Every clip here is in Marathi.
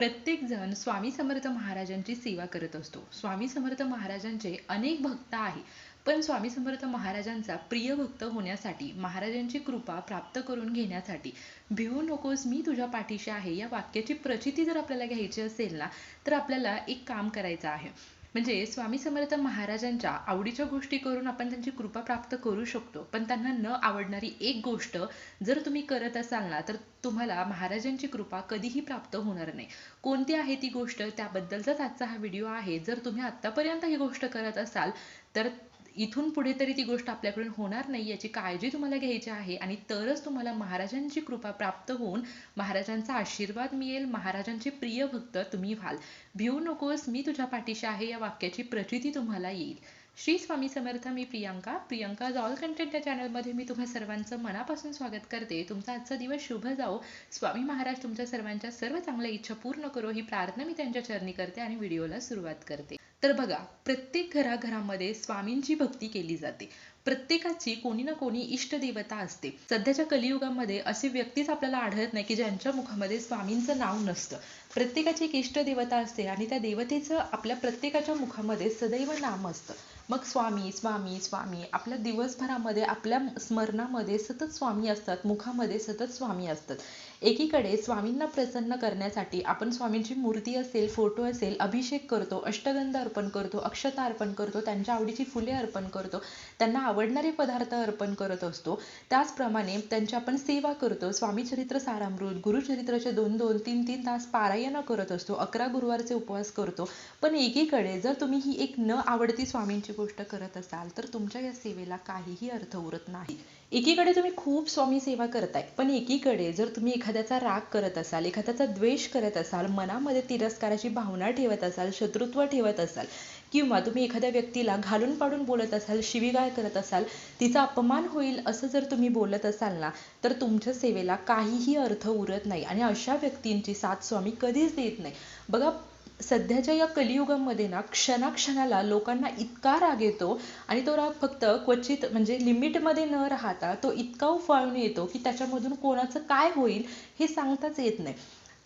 प्रत्येक जण स्वामी समर्थ महाराजांची सेवा करत असतो. स्वामी समर्थ महाराजांचे अनेक भक्त आहे. पण स्वामी समर्थ महाराजांचा प्रिय भक्त होण्यासाठी महाराजांची कृपा प्राप्त करून घेण्यासाठी भिवू नकोस मी तुझ्या पाठीशी आहे या वाक्याची प्रचिती जर आपल्याला घ्यायची असेल ना तर आपल्याला एक काम करायचं आहे. म्हणजे स्वामी समर्थ महाराजांच्या आवडीच्या गोष्टी करून आपण त्यांची कृपा प्राप्त करू शकतो. पण त्यांना न आवडणारी एक गोष्ट जर तुम्ही करत असाल ना तर तुम्हाला महाराजांची कृपा कधीही प्राप्त होणार नाही. कोणती आहे ती गोष्ट? त्याबद्दलचाच आजचा हा व्हिडिओ आहे. जर तुम्ही आतापर्यंत ही गोष्ट करत असाल तर इथून पुढे तरी ती गोष्ट आपल्याकडून होणार नाही याची काळजी तुम्हाला घ्यायची आहे आणि तरच तुम्हाला महाराजांची कृपा प्राप्त होऊन महाराजांचा आशीर्वाद मिळेल महाराजांचे प्रिय भक्त तुम्ही व्हाल. भिवू नकोस मी तुझ्या पाठीशी आहे या वाक्याची प्रचिती तुम्हाला येईल. श्री स्वामी समर्थ मी प्रियांका. प्रियांका ऑल कंटेंट या चॅनलमध्ये मी तुम्हा सर्वांचं मनापासून स्वागत करते. तुमचा आजचा दिवस शुभ जाओ. स्वामी महाराज तुमच्या सर्वांच्या सर्व चांगल्या इच्छा पूर्ण करो. ही प्रार्थना मी त्यांच्या चरणी करते आणि व्हिडिओला सुरुवात करते. तर बघा प्रत्येक घराघरामध्ये स्वामींची भक्ती केली जाते. प्रत्येकाची कोणी ना कोणी इष्ट देवता असते. सध्याच्या कलियुगामध्ये असे व्यक्तीच आपल्याला आढळत नाही की ज्यांच्या मुखामध्ये स्वामींचं नाव नसतं. प्रत्येकाची एक इष्ट देवता असते आणि त्या देवतेचं आपल्या प्रत्येकाच्या मुखामध्ये सदैव नाम असतं. मग स्वामी स्वामी स्वामी आपल्या दिवसभरामध्ये आपल्या स्मरणामध्ये सतत स्वामी असतात मुखामध्ये सतत स्वामी असतात. एकीकडे स्वामींना प्रसन्न करण्यासाठी आपण स्वामींची मूर्ती असेल फोटो असेल अभिषेक करतो अष्टगंध अर्पण करतो अक्षता अर्पण करतो त्यांच्या आवडीची फुले अर्पण करतो त्यांना आवडणारे पदार्थ अर्पण करत असतो. त्याचप्रमाणे त्यांची आपण सेवा करतो स्वामी चरित्र सारामृत गुरुचरित्राचे दोन दोन तीन तीन तास पारायण करत असतो अकरा गुरुवारचे उपवास करतो. पण एकीकडे जर तुम्ही ही एक न आवडती स्वामींची गोष्ट करत असाल तर तुमच्या या सेवेला काहीही अर्थ उरत नाही. एकीकडे तुम्ही खूप स्वामी सेवा करताय पण एकीकडे जर तुम्ही एखाद्याचा राग करत असाल एखाद्याचा द्वेष करत असाल मनामध्ये तिरस्काराची भावना ठेवत असाल शत्रुत्व ठेवत असाल किंवा तुम्ही एखाद्या व्यक्तीला घालून पाडून बोलत असाल शिवीगाळ करत असाल तिचा अपमान होईल असं जर तुम्ही बोलत असाल ना तर तुमच्या सेवेला काहीही अर्थ उरत नाही आणि अशा व्यक्तींची साथ स्वामी कधीच देत नाही. बघा सध्याच्या या कलियुगामध्ये ना क्षणाक्षणाला लोकांना इतका राग येतो आणि तो राग फक्त क्वचित म्हणजे लिमिटमध्ये न राहता तो इतका उफाळून येतो की त्याच्यामधून कोणाचं काय होईल हे सांगताच येत नाही.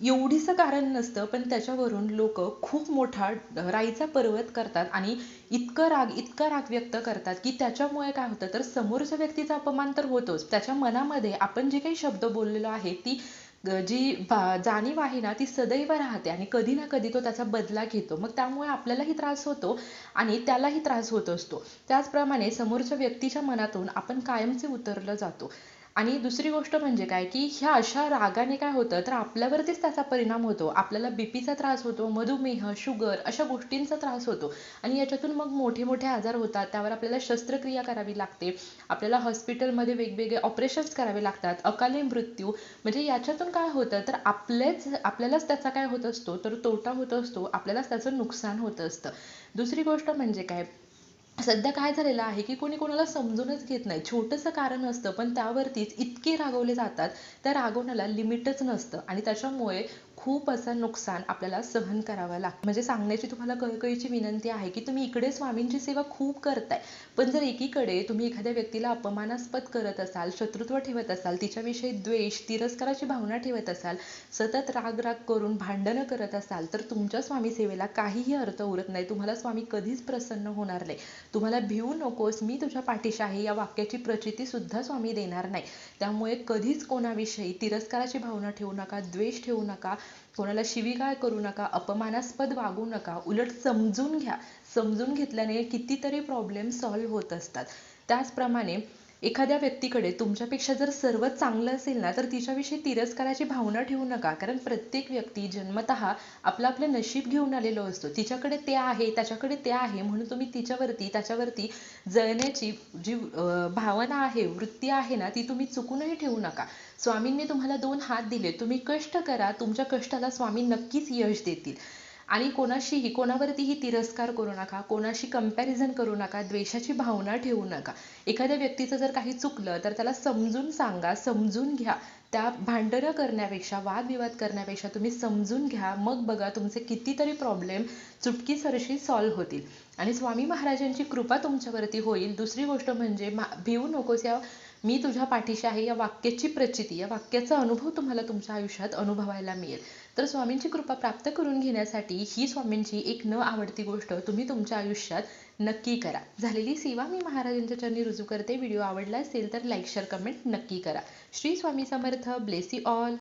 एवढीच कारण नसतं पण त्याच्यावरून लोक खूप मोठा राईचा पर्वत करतात आणि इतकं राग इतका राग व्यक्त करतात की त्याच्यामुळे काय होतं तर समोरच्या व्यक्तीचा अपमान तर होतोच. त्याच्या मनामध्ये आपण जे काही शब्द बोललेलो आहे ती जी जाणीव आहे ना ती सदैव राहते आणि कधी ना कधी तो त्याचा बदला घेतो. मग त्यामुळे आपल्यालाही त्रास होतो आणि त्यालाही त्रास होत असतो. त्याचप्रमाणे समोरच्या व्यक्तीच्या मनातून आपण कायमचे उतरलं जातो. आणि दुसरी गोष्ट म्हणजे काय की ह्या अशा रागाने काय होतं तर आपल्यावरतीच त्याचा परिणाम होतो. आपल्याला बी पीचा त्रास होतो मधुमेह शुगर अशा गोष्टींचा त्रास होतो. आणि याच्यातून मग मोठे मोठे आजार होतात त्यावर आपल्याला शस्त्रक्रिया करावी लागते. आपल्याला हॉस्पिटलमध्ये वेगवेगळे ऑपरेशन्स करावे लागतात अकाली मृत्यू. म्हणजे याच्यातून काय होतं तर आपलेच आपल्यालाच त्याचा काय होत असतो तर तोटा होत असतो आपल्यालाच त्याचं नुकसान होत असतं. दुसरी गोष्ट म्हणजे काय सध्या काय झालेलं आहे की कोणी कोणाला समजूनच घेत नाही. छोटंसं कारण असतं पण त्यावरतीच इतके रागवले जातात त्या रागवण्याला लिमिटच नसतं. आणि त्याच्यामुळे खूप असं नुकसान आपल्याला सहन करावं लागतं. म्हणजे सांगण्याची तुम्हाला कळकळीची विनंती आहे की तुम्ही इकडे स्वामींची सेवा खूप करताय. पण जर एकीकडे तुम्ही एखाद्या व्यक्तीला अपमानास्पद करत असाल शत्रुत्व ठेवत असाल तिच्याविषयी द्वेष तिरस्काराची भावना ठेवत असाल सतत राग राग करून भांडणं करत असाल तर तुमच्या स्वामी सेवेला काहीही अर्थ उरत नाही. तुम्हाला स्वामी कधीच प्रसन्न होणार नाही. तुम्हाला भिवू नकोस. मी तुझ्या पाठीशी आहे. या वाक्याची प्रचिती सुद्धा स्वामी देणार नाही. त्यामुळे कधीच कोणाविषयी तिरस्काराची भावना ठेवू नका द्वेष ठेवू नका. कोणाला शिवीगाळ करू नका अपमानास्पद वागू नका उलट समजून घ्या. समजून घेतल्याने कितीतरी प्रॉब्लेम सॉल्व्ह होत असतात. त्याचप्रमाणे एखाद्या व्यक्तीकडे तुमच्यापेक्षा जर सर्व चांगलं असेल ना तर तिच्याविषयी तिरस्काराची भावना ठेवू नका. कारण प्रत्येक व्यक्ती जन्मतः आपलं आपलं नशीब घेऊन आलेलो असतो. तिच्याकडे ते आहे त्याच्याकडे ते आहे म्हणून तुम्ही तिच्यावरती त्याच्यावरती जळण्याची जी भावना आहे वृत्ती आहे ना ती तुम्ही चुकूनही ठेवू नका. स्वामींनी तुम्हाला दोन हात दिले. तुम्ही कष्ट करा तुमच्या कष्टाला स्वामी नक्कीच यश देतील. आणि कोणाशीही कोणावरतीही तिरस्कार करू नका कोणाशी कंपॅरिझन करू नका द्वेषाची भावना ठेवू नका. एखाद्या व्यक्तीचं जर काही चुकलं तर त्याला समजून सांगा समजून घ्या. त्या भांडणं करण्यापेक्षा वादविवाद करण्यापेक्षा तुम्ही समजून घ्या. मग बघा तुमचे कितीतरी प्रॉब्लेम चुटकीसरशी सॉल्व्ह होतील. आणि स्वामी महाराजांची कृपा तुमच्यावरती होईल. दुसरी गोष्ट म्हणजे भिवू नकोस या मी तुझ्या पाठीशी आहे या वाक्याची प्रचिती या वाक्याचा अनुभव तुम्हाला तुमच्या आयुष्यात अनुभवायला मिळेल. तर स्वामींची कृपा प्राप्त करून घेण्यासाठी ही स्वामींची एक न आवडती गोष्ट तुम्ही तुमच्या आयुष्यात नक्की करा. झालेली सेवा मी महाराजांच्या चरणी रुजू करते. व्हिडिओ आवडला असेल तर लाईक शेअर कमेंट नक्की करा. Shri Swami Samarth. Bless you all